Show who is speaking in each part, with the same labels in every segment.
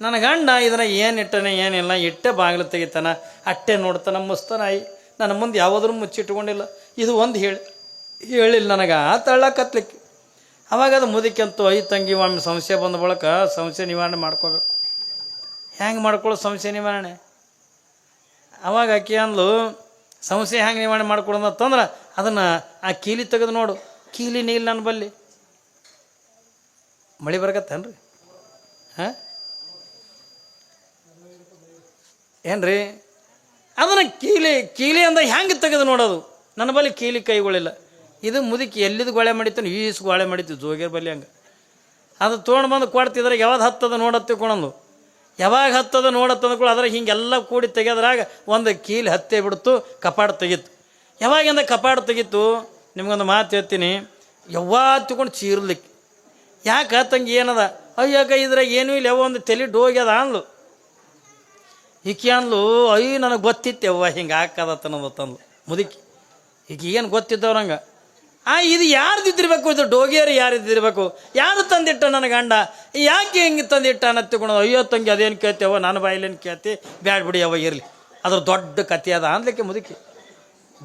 Speaker 1: ನನ್ನ ಗಂಡ ಇದನ್ನ ಏನು ಇಟ್ಟನೆ ಏನಿಲ್ಲ ಇಟ್ಟೆ ಬಾಗಿಲು ತೆಗಿತಾನ, ಅಟ್ಟೆ ನೋಡ್ತಾನ, ಮುಸ್ತಾನಾಯಿ. ನನ್ನ ಮುಂದೆ ಯಾವುದ್ರೂ ಮುಚ್ಚಿಟ್ಕೊಂಡಿಲ್ಲ. ಇದು ಒಂದು ಹೇಳಿ, ಹೇಳಿಲ್ಲ ನನಗೆ, ಆ ತಳ್ಳಕತ್ಲಿಕ್ಕೆ ಅವಾಗ ಅದು ಮುದಿಕಂತು ಐ ತಂಗಿ, ಒಮ್ಮೆ ಸಂಶಯ ಬಂದ ಬಳಕ ಸಂಶಯ ನಿವಾರಣೆ ಮಾಡ್ಕೋಬೇಕು. ಹೆಂಗೆ ಮಾಡ್ಕೊಳ್ಳೋ ಸಂಶಯ ನಿವಾರಣೆ? ಅವಾಗ ಆಕಿ ಅಂದ್ಲು ಸಮಸ್ಯೆ ಹೆಂಗೆ ನಿವಾರಣೆ ಮಾಡ್ಕೊಡೋದಂತಂದ್ರೆ ಅದನ್ನು ಆ ಕೀಲಿ ತೆಗೆದು ನೋಡು. ಕೀಲಿ ನೀಲ್ ನನ್ನ ಬಲ್ಲಿ. ಮಳೆ ಬರಕತ್ತೇನ್ರಿ? ಹಾಂ? ಏನ್ರಿ? ಅದನ್ನು ಕೀಲಿ ಕೀಲಿ ಅಂದ ಹೆಂಗೆ ತೆಗೆದು ನೋಡೋದು? ನನ್ನ ಬಳಿ ಕೀಲಿ ಕೈಗಳಿಲ್ಲ. ಇದು ಮುದುಕಿ ಎಲ್ಲಿದ್ದು ಗೋಳೆ ಮಾಡಿತ್ತು ಈಸ್ ಗೋಳೆ ಮಾಡಿತ್ತು ಜೋಗಿಯರ್ ಬಲ್ಲಿ ಹಂಗೆ. ಅದು ತೊಗೊಂಡು ಬಂದು ಕೊಡ್ತಿದ್ರೆ ಯಾವ್ದು ಹತ್ತದ ನೋಡತ್ತೆ ಕೊಣಂದು ಯಾವಾಗ ಹತ್ತದ ನೋಡತ್ತದ ಕೂಡ ಅದ್ರಾಗ ಹಿಂಗೆಲ್ಲ ಕೂಡಿ ತೆಗೆದ್ರಾಗ ಒಂದು ಕೀಲಿ ಹತ್ತೇ ಬಿಡ್ತು, ಕಪಾಟ ತೆಗಿತು. ಯಾವಾಗಿಂದ ಕಪಾಟ ತೆಗಿತು? ನಿಮ್ಗೊಂದು ಮಾತು ಹೇಳ್ತೀನಿ. ಯಾವಾಗ ತಗೊಂಡು ಚೀರ್ಲಿಕ್ಕೆ. ಯಾಕೆ ತಂಗಿ ಏನದ? ಅಯ್ಯಾಕ ಇದ್ರಾಗ ಏನೂ ಇಲ್ಲ ಯಾವ ಒಂದು ತಲೆ ಡೋಗ್ಯದ ಅಂದ್ಲು. ಈಕಿ ಅಂದ್ಲು ಅಯ್ಯ, ನನಗೆ ಗೊತ್ತಿತ್ತು ಯವ್ವ ಹಿಂಗೆ ತನ್ನದು ತಂದ್ಲು. ಮುದುಕಿ ಈಗ ಏನು ಗೊತ್ತಿದ್ದವ್ರಂಗೆ ಆ, ಇದು ಯಾರ್ದಿದ್ದಿರ್ಬೇಕು, ಇದು ಡೋಗಿಯರು ಯಾರಿದ್ದಿರ್ಬೇಕು? ಯಾರು ತಂದಿಟ್ಟ ನನ್ನ ಗಂಡ? ಯಾಕೆ ಹಿಂಗೆ ತಂದಿಟ್ಟ? ಅನ್ನತ್ತಿಕೊಂಡು ಅಯ್ಯೋ, ತಂಗಿ, ಅದೇನು ಕೇಳ್ತೇವ ನನ್ನ ಬಾಯಿಲೇನು ಕೇಳ್ತಿ? ಬ್ಯಾಡ್ ಬಿಡಿ ಅವ ಇರಲಿ. ಅದ್ರ ದೊಡ್ಡ ಕತೆ ಅದ ಅನ್ಲಿಕ್ಕೆ ಮುದುಕಿ.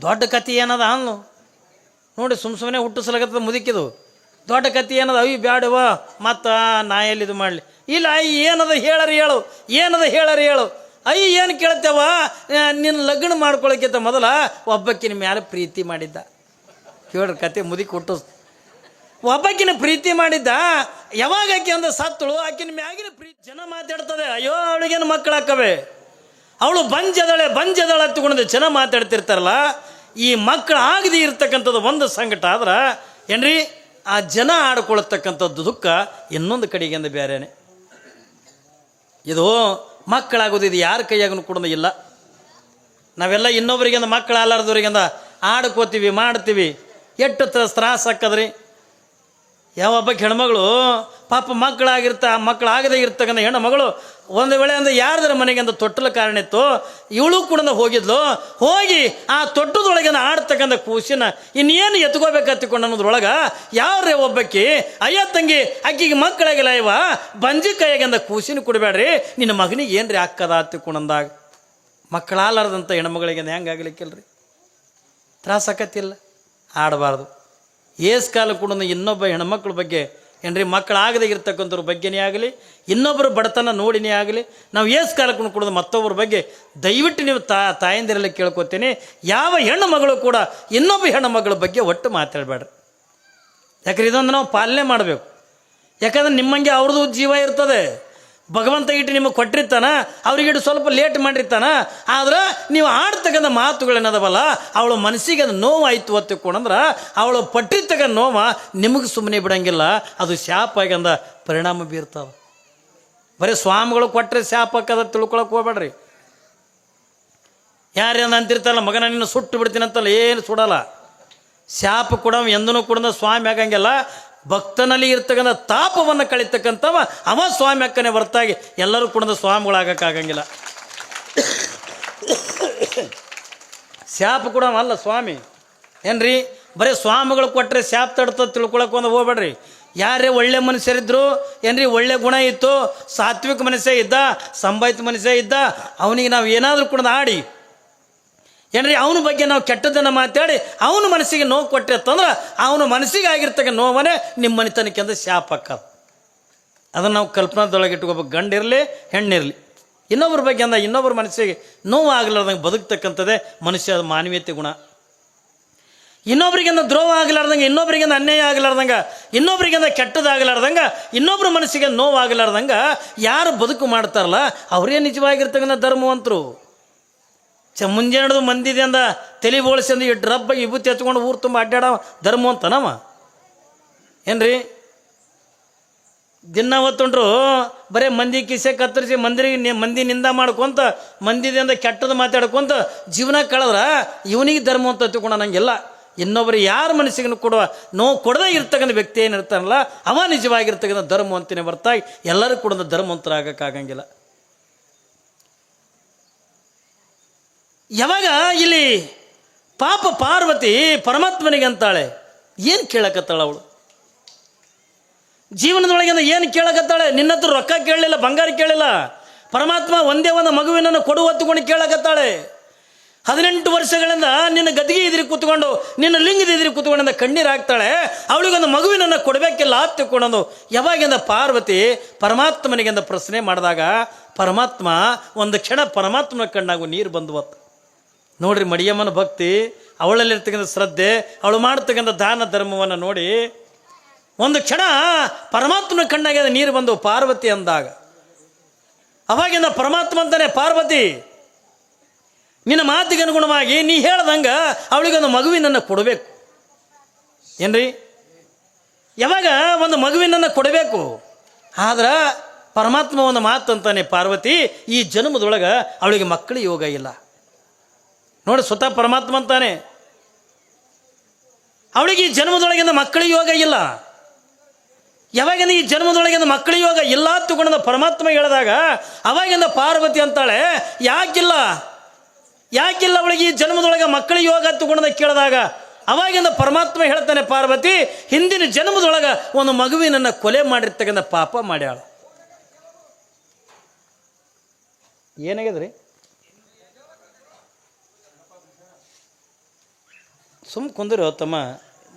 Speaker 1: ದೊಡ್ಡ ಕತೆ ಏನದ? ಅಂದ್ಲು. ನೋಡಿ ಸುಮ್ಮ ಸುಮ್ಮನೆ ಹುಟ್ಟಿಸ್ಲಾಗತ್ತದ ಮುದುಕಿದು. ದೊಡ್ಡ ಕತೆ ಏನದ? ಅಯ್ಯ ಬ್ಯಾಡವ ಮತ್ತು ನಾ ಎಲ್ಲಿದು ಮಾಡಲಿ? ಇಲ್ಲ, ಅಯ್ಯ, ಏನದ ಹೇಳರಿ ಹೇಳು, ಏನದ ಹೇಳರಿ ಹೇಳು? ಅಯ್ಯ, ಏನು ಕೇಳ್ತೇವ? ನಿನ್ನ ಲಗ್ನ ಮಾಡ್ಕೊಳಕ್ಕಿಂತ ಮೊದಲ ಒಬ್ಬಕ್ಕಿನ ಮೇಲೆ ಪ್ರೀತಿ ಮಾಡಿದ್ದ. ಕೇಳ್ರಿ ಕತೆ ಮುದಿ ಕೊಟ್ಟು ಒಬ್ಬಕ್ಕಿನ ಪ್ರೀತಿ ಮಾಡಿದ್ದ, ಯಾವಾಗ ಆಕೆ ಅಂದ್ರೆ ಸತ್ತಳು, ಆಕಿನ ಮ್ಯಾಗಿನ ಪ್ರೀತಿ ಜನ ಮಾತಾಡ್ತದೆ. ಅಯ್ಯೋ, ಅವಳಿಗೇನು ಮಕ್ಕಳು ಹಾಕವೆ ಅವಳು ಬಂಜದಳೆ, ಬಂಜದಳ ಹತ್ತಿಕೊಂಡು ಜನ ಮಾತಾಡ್ತಿರ್ತಾರಲ್ಲ, ಈ ಮಕ್ಕಳು ಆಗದೆ ಇರ್ತಕ್ಕಂಥದ್ದು ಒಂದು ಸಂಕಟ ಆದ್ರೆ, ಏನ್ರಿ? ಆ ಜನ ಆಡ್ಕೊಳ್ತಕ್ಕಂಥದ್ದು ದುಃಖ ಇನ್ನೊಂದು ಕಡೆಗಿಂದ ಬೇರೆನೆ ಇದು ಮಕ್ಕಳಾಗೋದು ಇದು ಯಾರ ಕೈಯಾಗೂ ಕೂಡ ಇಲ್ಲ. ನಾವೆಲ್ಲ ಇನ್ನೊಬ್ರಿಗಿಂದ ಮಕ್ಕಳು ಆಲಾರ್ದವ್ರಿಗಿಂದ ಆಡ್ಕೋತೀವಿ, ಮಾಡ್ತೀವಿ. ಎಷ್ಟು ತ್ರಾಸ ಹಾಕದ್ರಿ ಯಾವೊಬ್ಬ ಹೆಣ್ಮಗಳು, ಪಾಪ ಮಕ್ಕಳಾಗಿರ್ತ, ಮಕ್ಕಳಾಗದೇ ಇರ್ತಕ್ಕಂಥ ಹೆಣ್ಣು ಮಗಳು ಒಂದು ವೇಳೆ ಅಂದ್ರೆ ಯಾರ್ದರ ಮನೆಗೆ ಅಂತ ತೊಟ್ಟಲ ಕಾರಣ ಇತ್ತು, ಇವಳು ಕೂಡ ಹೋಗಿದ್ಲು, ಹೋಗಿ ಆ ತೊಟ್ಟದೊಳಗೆ ಆಡ್ತಕ್ಕಂಥ ಕೂಸಿನ ಇನ್ನೇನು ಎತ್ಕೋಬೇಕತ್ತಿಕೊಂಡು ಅನ್ನೋದ್ರೊಳಗೆ ಯಾರೇ ಒಬ್ಬಕ್ಕಿ, ಅಯ್ಯ ತಂಗಿ, ಅಕ್ಕಿಗೆ ಮಕ್ಕಳಾಗಿಲ್ಲ ಇವ, ಬಂಜಿ ಕೈಯಾಗಿಂದ ಕೂಸಿನ ಕೊಡಬೇಡ್ರಿ, ನಿನ್ನ ಮಗನಿಗೆ ಏನ್ರಿ ಅಕ್ಕದ ಅತ್ತಿಕೊಂಡಂದಾಗ ಮಕ್ಕಳಾಲಾರ್ದಂಥ ಹೆಣ್ಮಗಳಿಗೆ ಹೆಂಗಾಗ್ಲಿಕ್ಕಿಲ್ರಿ ತ್ರಾಸ ಆಕತ್ತಿಲ್ಲ, ಆಡಬಾರ್ದು. ಏಸ್ ಕಾಲ ಕೂಡ ಇನ್ನೊಬ್ಬ ಹೆಣ್ಮಕ್ಳ ಬಗ್ಗೆ ಏನ್ರಿ, ಮಕ್ಕಳಾಗದೇ ಇರ್ತಕ್ಕಂಥವ್ರ ಬಗ್ಗೆನೇ ಆಗಲಿ, ಇನ್ನೊಬ್ಬರು ಬಡತನ ನೋಡಿನೇ ಆಗಲಿ, ನಾವು ಏಸ್ ಕಾಲಕ್ಕೆ ಕೂಡ ಮತ್ತೊಬ್ಬರ ಬಗ್ಗೆ ದಯವಿಟ್ಟು ನೀವು ತಾ, ತಾಯಂದಿರಲ್ಲ ಕೇಳ್ಕೊತೀನಿ, ಯಾವ ಹೆಣ್ಣು ಮಗಳು ಕೂಡ ಇನ್ನೊಬ್ಬ ಹೆಣ್ಣು ಮಗಳ ಬಗ್ಗೆ ಒಟ್ಟು ಮಾತಾಡಬೇಡ್ರಿ. ಯಾಕಂದ್ರೆ ಇದೊಂದು ನಾವು ಪಾಲನೆ ಮಾಡಬೇಕು. ಯಾಕಂದ್ರೆ ನಿಮ್ಮಂಗೆ ಅವ್ರದ್ದು ಜೀವ ಇರ್ತದೆ. ಭಗವಂತ ಇಟ್ಟು ನಿಮಗೆ ಕೊಟ್ಟಿರ್ತಾನ, ಅವ್ರಿಗೆ ಸ್ವಲ್ಪ ಲೇಟ್ ಮಾಡಿರ್ತಾನ, ಆದ್ರೆ ನೀವು ಆಡ್ತಕ್ಕಂಥ ಮಾತುಗಳೇನದವಲ್ಲ, ಅವಳ ಮನಸ್ಸಿಗೆ ಅದು ನೋವಾಯಿತು ಅಂದ್ರೆ ಅವಳು ಪಟ್ಟಿರ್ತಕ್ಕಂಥ ನೋವ ನಿಮಗೆ ಸುಮ್ಮನೆ ಬಿಡಂಗಿಲ್ಲ, ಅದು ಶಾಪ ಆಗಂದ ಪರಿಣಾಮ ಬೀರ್ತಾವ. ಬರೀ ಸ್ವಾಮಿಗಳು ಕೊಟ್ಟರೆ ಶಾಪ ಹಾಕದ ತಿಳ್ಕೊಳಕ್ಕೆ ಹೋಗ್ಬೇಡ್ರಿ. ಯಾರೇನು ಅಂತಿರ್ತಾರಲ್ಲ, ಮಗನ ನಿನ್ನ ಸುಟ್ಟು ಬಿಡ್ತೀನಿ ಅಂತಲ್ಲ ಏನು ಸುಡಲ್ಲ. ಶಾಪ ಕೂಡ ಎಂದೂ ಕೂಡ ಸ್ವಾಮಿ ಆಗಂಗಿಲ್ಲ ಭಕ್ತನಲ್ಲಿ ಇರ್ತಕ್ಕಂಥ ತಾಪವನ್ನು ಕಳಿತಕ್ಕಂಥವ ಅವ ಸ್ವಾಮಿ ಅಕ್ಕನೆ ಹೊರತಾಗಿ ಎಲ್ಲರೂ ಕೂಡ ಸ್ವಾಮಿಗಳಾಗಕ್ಕಾಗಂಗಿಲ್ಲ. ಶಾಪ ಕೂಡ ಅಲ್ಲ ಸ್ವಾಮಿ. ಏನ್ರಿ? ಬರೀ ಸ್ವಾಮಿಗಳು ಕೊಟ್ಟರೆ ಶಾಪ ತಡ್ತ ತಿಳ್ಕೊಳಕ್ಕೆ ಒಂದು ಹೋಗ್ಬೇಡ್ರಿ. ಯಾರೇ ಒಳ್ಳೆ ಮನುಷ್ಯರಿದ್ದರು ಏನ್ರಿ ಒಳ್ಳೆ ಗುಣ ಇತ್ತು, ಸಾತ್ವಿಕ ಮನುಷ್ಯ ಇದ್ದ ಸಂಭಾಯಿತ ಮನುಷ್ಯ ಇದ್ದ, ಅವನಿಗೆ ನಾವು ಏನಾದರೂ ಕೂಡ ಆಡಿ ಏನ್ರಿ, ಅವನ ಬಗ್ಗೆ ನಾವು ಕೆಟ್ಟದನ್ನು ಮಾತಾಡಿ ಅವನ ಮನಸ್ಸಿಗೆ ನೋವು ಕೊಟ್ಟೆ ಅಂತಂದ್ರೆ ಅವನ ಮನಸ್ಸಿಗೆ ಆಗಿರ್ತಕ್ಕ ನೋವನೇ ನಿಮ್ಮ ಮನೆತನಕ್ಕೆ ಅಂದರೆ ಶಾಪ ಹಾಕೋದು ಅದನ್ನು ನಾವು ಕಲ್ಪನಾದೊಳಗೆ ಇಟ್ಕೋಬೇಕು. ಗಂಡಿರಲಿ, ಹೆಣ್ಣಿರಲಿ. ಇನ್ನೊಬ್ಬರ ಬಗ್ಗೆ ಅಂದ ಇನ್ನೊಬ್ಬರ ಮನಸ್ಸಿಗೆ ನೋವು ಆಗಲಾರ್ದಂಗೆ ಬದುಕ್ತಕ್ಕಂಥದ್ದೇ ಮನುಷ್ಯ ಮಾನವೀಯತೆ ಗುಣ. ಇನ್ನೊಬ್ರಿಗಿಂದ ದ್ರೋಹ ಆಗಲಾರ್ದಂಗೆ, ಇನ್ನೊಬ್ರಿಗಿಂದ ಅನ್ಯಾಯ ಆಗಲಾರ್ದಂಗೆ, ಇನ್ನೊಬ್ರಿಗಿಂದ ಕೆಟ್ಟದಾಗಲಾರ್ದಂಗೆ ಇನ್ನೊಬ್ಬರ ಮನಸ್ಸಿಗೆ ನೋವು ಆಗಲಾರ್ದಂಗೆ ಯಾರು ಬದುಕು ಮಾಡ್ತಾರಲ್ಲ, ಅವರೇ ನಿಜವಾಗಿರ್ತಕ್ಕಂಥ ಧರ್ಮವಂತರು. ಚ ಮುಂಜಾನೆದು ಮಂದಿದೆ ಅಂದ, ತಲೆ ಬೋಳಿಸಿ ಅಂದ ಇಟ್ಟು ರಬ್ಬ ವಿಭೂತಿ ಹಚ್ಕೊಂಡು ಊರು ತುಂಬ ಅಡ್ಡಾಡ, ಧರ್ಮ ಅಂತನವ ಏನ್ರಿ? ದಿನ ಹೊತ್ತೊಂಡ್ರು ಬರೀ ಮಂದಿ ಕಿಸೆ ಕತ್ತರಿಸಿ ಮಂದಿರಿಗೆ ಮಂದಿ ನಿಂದ ಮಾಡ್ಕೊಂತ ಮಂದಿದಿಂದ ಕೆಟ್ಟದ್ದು ಮಾತಾಡ್ಕೊಂತ, ಜೀವನ ಕಳೆದ್ರ ಇವನಿಗೆ ಧರ್ಮ ಅಂತ ತಿಳ್ಕೊಂಡ ನಂಗೆಲ್ಲ. ಇನ್ನೊಬ್ಬರು ಯಾರ ಮನಸ್ಸಿಗೂ ಕೊಡುವ ನೋವು ಕೊಡದೇ ಇರ್ತಕ್ಕಂಥ ವ್ಯಕ್ತಿ ಏನಿರ್ತಾನಲ್ಲ, ಅವ ನಿಜವಾಗಿರ್ತಕ್ಕಂಥ ಧರ್ಮ ಅಂತಾನೆ ಬರ್ತಾಗಿ ಎಲ್ಲರೂ ಕೂಡ ಧರ್ಮವಂತರಾಗಕ್ಕಾಗಂಗಿಲ್ಲ ಯಾವಾಗ ಇಲ್ಲಿ ಪಾಪ ಪಾರ್ವತಿ ಪರಮಾತ್ಮನಿಗೆ ಅಂತಾಳೆ ಏನು ಕೇಳಕತ್ತಾಳ ಅವಳು? ಜೀವನದೊಳಗಿಂದ ಏನು ಕೇಳಕತ್ತಾಳೆ? ನಿನ್ನ ಹತ್ರ ರೊಕ್ಕ ಕೇಳಲಿಲ್ಲ, ಬಂಗಾರ ಕೇಳಿಲ್ಲ ಪರಮಾತ್ಮ ಒಂದೇ ಒಂದು ಮಗುವಿನನ್ನು ಕೊಡು ಹೊತ್ತುಕೊಂಡು ಕೇಳಕತ್ತಾಳೆ. ಹದಿನೆಂಟು ವರ್ಷಗಳಿಂದ ನಿನ್ನ ಗದಿಗೆ ಇದ್ರಿ ಕೂತ್ಕೊಂಡು, ನಿನ್ನ ಲಿಂಗದ ಇದ್ರಿ ಕೂತ್ಕೊಂಡಿಂದ ಕಣ್ಣೀರು ಹಾಕ್ತಾಳೆ. ಅವಳಿಗೊಂದು ಮಗುವಿನನ್ನು ಕೊಡಬೇಕಿಲ್ಲ ಹತ್ತಿಕೊಂಡೊಂದು ಯಾವಾಗಿಂದ ಪಾರ್ವತಿ ಪರಮಾತ್ಮನಿಗೆಂದ ಪ್ರಶ್ನೆ ಮಾಡಿದಾಗ, ಪರಮಾತ್ಮ, ಒಂದು ಕ್ಷಣ ಪರಮಾತ್ಮನ ಕಣ್ಣಾಗು ನೀರು ಬಂದುವತ್ತು ನೋಡ್ರಿ ಮಡಿಯಮ್ಮನ ಭಕ್ತಿ, ಅವಳಲ್ಲಿರ್ತಕ್ಕಂಥ ಶ್ರದ್ಧೆ, ಅವಳು ಮಾಡ್ತಕ್ಕಂಥ ದಾನ ಧರ್ಮವನ್ನು ನೋಡಿ, ಒಂದು ಕ್ಷಣ ಪರಮಾತ್ಮನ ಕಣ್ಣಾಗೆ ನೀರು ಬಂದು ಪಾರ್ವತಿ ಅಂದಾಗ. ಅವಾಗಿಂದ ಪರಮಾತ್ಮ ಅಂತಾನೆ, ಪಾರ್ವತಿ, ನಿನ್ನ ಮಾತಿಗೆ ಅನುಗುಣವಾಗಿ ನೀ ಹೇಳ್ದಂಗ ಅವಳಿಗೊಂದು ಮಗುವಿನನ್ನು ಕೊಡಬೇಕು. ಏನ್ರಿ? ಯಾವಾಗ ಒಂದು ಮಗುವಿನನ್ನು ಕೊಡಬೇಕು? ಆದ್ರೆ ಪರಮಾತ್ಮ ಒಂದು ಮಾತು ಅಂತಾನೆ, ಪಾರ್ವತಿ, ಈ ಜನ್ಮದೊಳಗೆ ಅವಳಿಗೆ ಮಕ್ಕಳ ಯೋಗ ಇಲ್ಲ. ನೋಡಿ ಸ್ವತಃ ಪರಮಾತ್ಮ ಅಂತಾನೆ. ಅವಳಿಗೆ ಈ ಜನ್ಮದೊಳಗಿಂದ ಮಕ್ಕಳ ಯೋಗ ಇಲ್ಲ. ಯಾವಾಗಿಂದ ಈ ಜನ್ಮದೊಳಗಿಂದ ಮಕ್ಕಳ ಯೋಗ ಇಲ್ಲ ತಗೊಂಡ ಪರಮಾತ್ಮ ಹೇಳಿದಾಗ, ಅವಾಗಿಂದ ಪಾರ್ವತಿ ಅಂತಾಳೆ, ಯಾಕಿಲ್ಲ? ಯಾಕಿಲ್ಲ ಅವಳಿಗೆ ಈ ಜನ್ಮದೊಳಗೆ ಮಕ್ಕಳ ಯೋಗ ತಗೊಂಡ ಕೇಳಿದಾಗ? ಅವಾಗಿಂದ ಪರಮಾತ್ಮ ಹೇಳ್ತಾನೆ ಪಾರ್ವತಿ, ಹಿಂದಿನ ಜನ್ಮದೊಳಗೆ ಒಂದು ಮಗುವಿನನ್ನು ಕೊಲೆ ಮಾಡಿರ್ತಕ್ಕಂಥ ಪಾಪ ಮಾಡ್ಯಾಳ. ಏನಾಗ್ಯದ್ರಿ ಸುಮ್ ಕುಂದ್ರೆ ತಮ್ಮ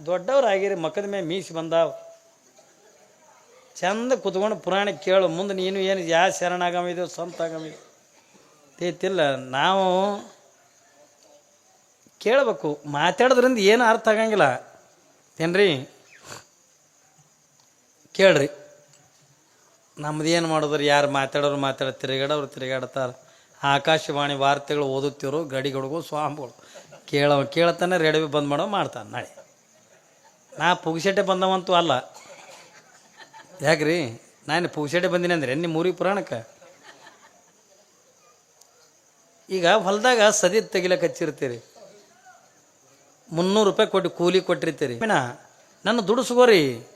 Speaker 1: ದೊಡ್ಡವ್ರು ಆಗಿರಿ ಮಕ್ಕದ ಮೇಲೆ ಮೀಸಿ ಬಂದಾವ. ಚಂದ ಕುತ್ಕೊಂಡು ಪುರಾಣ ಕೇಳು, ಮುಂದೆ ನೀನು ಏನು, ಯಾ ಶರಣಾಗಮಿದು ಸ್ವಂತ ಆಗಮಿದು ತೇತಿಲ್ಲ ನಾವು ಕೇಳಬೇಕು, ಮಾತಾಡೋದ್ರಿಂದ ಏನು ಅರ್ಥ ಆಗಂಗಿಲ್ಲ. ಏನ್ರಿ? ಕೇಳ್ರಿ. ನಮ್ದು ಏನು ಮಾಡಿದ್ರು, ಯಾರು ಮಾತಾಡೋರು ಮಾತಾಡ, ತಿರುಗಾಡೋರು ತಿರುಗಾಡ್ತಾರೆ. ಆಕಾಶವಾಣಿ ವಾರ್ತೆಗಳು ಓದುತ್ತಿರೋ ಗಡಿಗಡಿಗೂ, ಸ್ವಾಮಿಗಳು. ಕೇಳವ, ಕೇಳ್ತಾನೆ ರೇಡಿಯೋ ಬಂದ್ ಮಾಡೋ ಮಾಡ್ತಾನೆ ನಾಳೆ. ನಾ ಪುಗ್ಸೆಟೆ ಬಂದವಂತೂ ಅಲ್ಲ. ಯಾಕ್ರಿ? ನಾನು ಪುಗ್ಸೆಟೆ ಬಂದೀನಿ ಅಂದ್ರೆ ನಿಮ್ಮ ಊರಿಗೆ ಪುರಾಣಕ್ಕೆ? ಈಗ ಹೊಲದಾಗ ಸದಿ ತೆಗಿಲಕ್ಕೆ ಹಚ್ಚಿರ್ತೀರಿ. ಮುನ್ನೂರು ರೂಪಾಯಿ ಕೊಟ್ಟು ಕೂಲಿ ಕೊಟ್ಟಿರ್ತೀರಿ. ಮೀನಾ ನನ್ನ ದುಡಿಸ್ಕೋರಿ.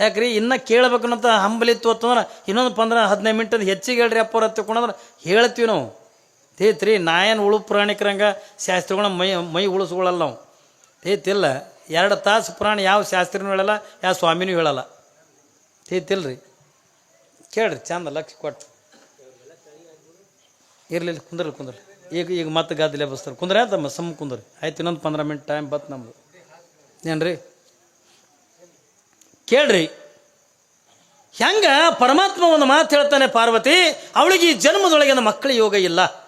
Speaker 1: ಯಾಕ್ರಿ? ಇನ್ನ ಕೇಳಬೇಕನ್ನಂತ ಹಂಬಲಿತ್ತು ಅಂತಂದ್ರೆ ಇನ್ನೊಂದು ಪಂದ್ರ ಹದಿನೈದು ಮಿನಿಟ್ ಹೆಚ್ಚಿಗೆ ಹೇಳ್ರಿ ಅಪ್ಪರ ತಿಳ್ಕೊಂಡಂದ್ರೆ ಹೇಳ್ತೀವಿ ನಾವು. ತೇತ್ರಿ, ನಾಯನ್ ಉಳು ಪುರಾಣಿಕರಂಗ ಶಾಸ್ತ್ರಿಗಳ ಮೈ ಮೈ ಉಳಿಸ್ಕೊಳ್ಳಲ್ಲ ನಾವು. ತೇತಿಲ್ಲ, ಎರಡು ತಾಸು ಪುರಾಣ ಯಾವ ಶಾಸ್ತ್ರಿನೂ ಹೇಳಲ್ಲ, ಯಾವ ಸ್ವಾಮಿನೂ ಹೇಳಲ್ಲ. ತೇತಿಲ್ರಿ. ಕೇಳ್ರಿ, ಚಂದ ಲಕ್ಷ ಕೊಟ್ಟು. ಇರಲಿಲ್ಲ ಕುಂದ್ರಲಿ ಕುಂದ್ರಲಿ. ಈಗ ಈಗ ಮತ್ತೆ ಗದ್ದಲೆ ಬಸ್ತಾರೆ. ಕುಂದ್ರೆ ತಮ್ಮ, ಸಮ್ ಕುಂದ್ರಿ. ಆಯ್ತು, ಇನ್ನೊಂದು ಪಂದ್ರ ಮಿನಿಟ್ ಟೈಮ್ ಬತ್ ನಮ್ದು. ಏನ್ರಿ? ಕೇಳ್ರಿ. ಹೆಂಗ ಪರಮಾತ್ಮ ಒಂದು ಮಾತು ಹೇಳ್ತಾನೆ ಪಾರ್ವತಿ, ಅವಳಿಗೆ ಈ ಜನ್ಮದೊಳಗಿನ ಮಕ್ಕಳ ಯೋಗ ಇಲ್ಲ.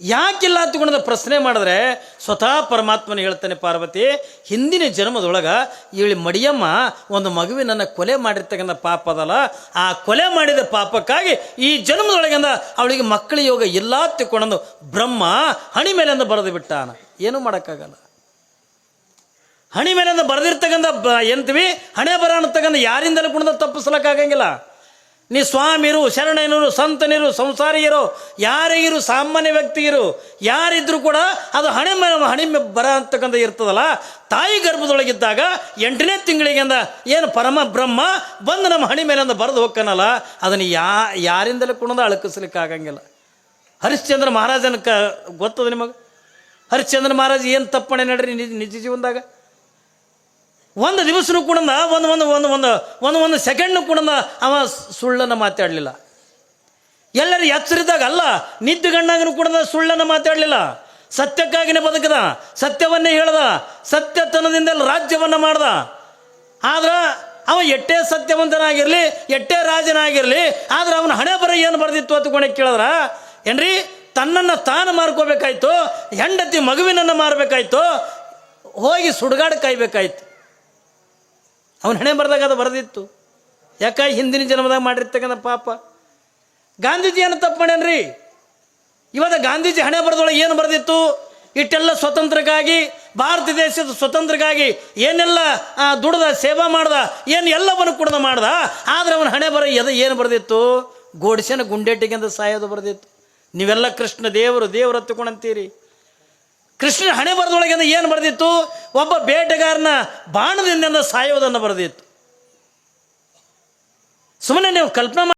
Speaker 1: ಯಾಕಿಲ್ಲ ತಗೊಂಡ ಪ್ರಶ್ನೆ ಮಾಡಿದ್ರೆ ಸ್ವತಃ ಪರಮಾತ್ಮನ ಹೇಳ್ತಾನೆ, ಪಾರ್ವತಿ, ಹಿಂದಿನ ಜನ್ಮದೊಳಗೆ ಇವಳಿ ಮಡಿಯಮ್ಮ ಒಂದು ಮಗುವಿನನ್ನು ಕೊಲೆ ಮಾಡಿರ್ತಕ್ಕಂಥ ಪಾಪ ಅದಲ್ಲ. ಆ ಕೊಲೆ ಮಾಡಿದ ಪಾಪಕ್ಕಾಗಿ ಈ ಜನ್ಮದೊಳಗಿಂದ ಅವಳಿಗೆ ಮಕ್ಕಳ ಯೋಗ ಇಲ್ಲ ತಿಳ್ಕೊಂಡು ಬ್ರಹ್ಮ ಹಣಿ ಮೇಲಿಂದ ಬರೆದು ಬಿಟ್ಟಾನ. ಏನೂ ಮಾಡೋಕ್ಕಾಗಲ್ಲ. ಹಣಿ ಮೇಲಿಂದ ಬರೆದಿರ್ತಕ್ಕಂಥ ಎಂತೀವಿ ಹಣೆ ಬರ ಅನ್ನತಕ್ಕಂಥ ಯಾರಿಂದಲೂ ಕೂಡ ತಪ್ಪಿಸ್ಲಕ್ಕಾಗಂಗಿಲ್ಲ. ನೀ ಸ್ವಾಮಿರು ಶರಣನಿರು, ಸಂತನಿರು, ಸಂಸಾರಿಯರು ಯಾರಿಗಿರು ಸಾಮಾನ್ಯ ವ್ಯಕ್ತಿಗಿರು ಯಾರಿದ್ರು ಕೂಡ ಅದು ಹಣೆ ಹಣೆ ಬರ ಅಂತಕ್ಕಂಥ ಇರ್ತದಲ್ಲ, ತಾಯಿ ಗರ್ಭದೊಳಗಿದ್ದಾಗ ಎಂಟನೇ ತಿಂಗಳಿಗೆಂದ ಏನು ಪರಮ ಬ್ರಹ್ಮ ಬಂದು ನಮ್ಮ ಹಣೆ ಮೇಲಿಂದ ಬರೆದು ಹೋಗ್ಕನಲ್ಲ ಅದನ್ನು ಯಾ, ಯಾರಿಂದಲೂ ಕೂಡ ಅಳಕಿಸ್ಲಿಕ್ಕೆ ಆಗಂಗಿಲ್ಲ ಹರಿಶ್ಚಂದ್ರ ಮಹಾರಾಜನ ಕ, ಗೊತ್ತದ ನಿಮಗೆ? ಹರಿಶ್ಚಂದ್ರ ಮಹಾರಾಜ್ ಏನು ತಪ್ಪಣೆ ನಡ್ರಿ ನಿಜ ನಿಜ ಜೀವನದಾಗ? ಒಂದು ದಿವಸನೂ ಕೂಡ ಒಂದು ಒಂದು ಒಂದು ಒಂದು ಒಂದು ಒಂದು ಸೆಕೆಂಡ್ನು ಕೂಡ ಅವ ಸುಳ್ಳನ್ನು ಮಾತಾಡಲಿಲ್ಲ. ಎಲ್ಲರೂ ಎಚ್ಚರಿದಾಗ ಅಲ್ಲ ನಿದ್ದೆಗಣ್ಣಾಗನು ಕೂಡ ಸುಳ್ಳನ್ನು ಮಾತಾಡಲಿಲ್ಲ. ಸತ್ಯಕ್ಕಾಗಿನೇ ಬದುಕದ, ಸತ್ಯವನ್ನೇ ಹೇಳ್ದ ಸತ್ಯತನದಿಂದಲೇ ರಾಜ್ಯವನ್ನು ಮಾಡ್ದ. ಆದ್ರೆ ಅವ ಎಟ್ಟೇ ಸತ್ಯವಂತನಾಗಿರಲಿ ಎಟ್ಟೇ ರಾಜನಾಗಿರಲಿ, ಆದ್ರೆ ಅವನ ಹಣೆ ಬರ ಏನು ಬರ್ದಿತ್ತು ಅಂತ ಕೇಳಿದ್ರ, ಏನ್ರಿ, ತನ್ನನ್ನು ತಾನು ಮಾರ್ಕೋಬೇಕಾಯ್ತು, ಹೆಂಡತಿ ಮಗುವಿನನ್ನು ಮಾರಬೇಕಾಯ್ತು, ಹೋಗಿ ಸುಡುಗಾಡು ಕಾಯ್ಬೇಕಾಯ್ತು. ಅವನ ಹಣೆ ಬರೆದಾಗ ಅದು ಬರೆದಿತ್ತು. ಯಾಕೆ ಹಿಂದಿನ ಜನ್ಮದಾಗ ಮಾಡಿರ್ತಕ್ಕಂಥ ಪಾಪ? ಗಾಂಧೀಜಿ ಏನು ತಪ್ಪು ಮಾಡ್ಯಾನ್ರಿ? ಇವತ್ತು ಗಾಂಧೀಜಿ ಹಣೆ ಬರೆದೊಳಗೆ ಏನು ಬರೆದಿತ್ತು? ಇಟ್ಟೆಲ್ಲ ಸ್ವತಂತ್ರಕ್ಕಾಗಿ, ಭಾರತ ದೇಶದ ಸ್ವತಂತ್ರಕ್ಕಾಗಿ ಏನೆಲ್ಲ ದುಡ್ದ ಸೇವಾ ಮಾಡ್ದ, ಏನು ಎಲ್ಲವನ್ನು ಕುಡ್ದ ಮಾಡ್ದ, ಆದರೆ ಅವನ ಹಣೆ ಬರ ಎದ ಏನು ಬರೆದಿತ್ತು? ಗೋಡ್ಸೆನ ಗುಂಡೇಟಿಗೆ ಅಂತ ಸಾಯೋದು ಬರೆದಿತ್ತು. ನೀವೆಲ್ಲ ಕೃಷ್ಣ ದೇವರು ದೇವರು ಹತ್ತುಕೊಂಡಂತೀರಿ. ಕೃಷ್ಣ ಹಣೆ ಬರದೊಳಗೆ ಏನು ಬರೆದಿತ್ತು? ಒಬ್ಬ ಬೇಟೆಗಾರನ ಬಾಣದಿಂದ ಸಾಯೋದನ್ನು ಬರೆದಿತ್ತು. ಸುಮ್ಮನೆ ನೀವು ಕಲ್ಪನೆ